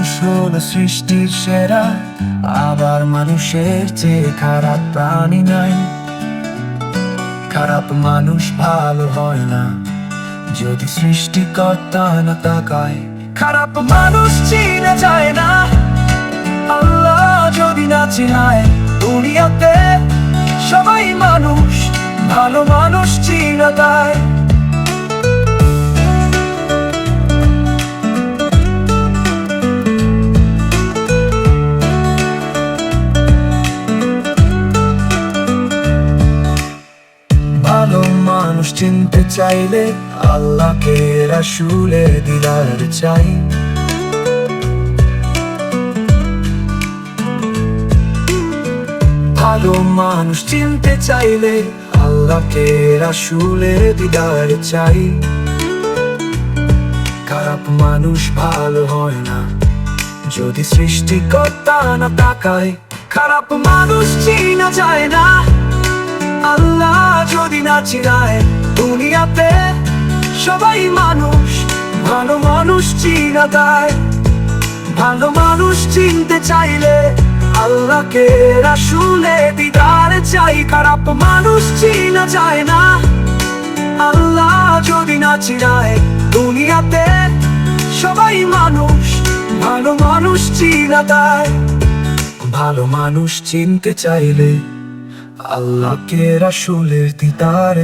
সৃষ্টির সেরা, আবার মানুষের চেয়ে খারাপ প্রাণী নাই। খারাপ মানুষ ভালো হয় না, যদি সৃষ্টিকর্তা না তাকায়। খারাপ মানুষ চিনা যায় না, আল্লাহ যদি না চিনায়। দুনিয়াতে সবাই মানুষ, ভালো মানুষ চিনা দেয় মানুষ চিনতে চাইলে আল্লাহকে রাসুলে দিদার চাই। ভালো মানুষ চিনতে চাইলে আল্লাহকে রাসুলে দিদার চাই। খারাপ মানুষ ভালো হয় না, যদি সৃষ্টিকর্তা না তাকায়, খারাপ মানুষ চিনা যায় না। যদি চিনায় দুনিয়াতে। সবাই মানুষ, ভালো মানুষ চিনা দেয় ভালো মানুষ চিনতে চাইলে আল্লাহকে রাসুলে দিদার চাই। খারাপ মানুষ চিনা যায় না। আল্লাহ যদি না চিনায় দুনিয়াতে, সবাই মানুষ, ভালো মানুষ চিনা দেয় ভালো মানুষ চিনতে চাইলে আল্লাহকে রাসুলের দিদার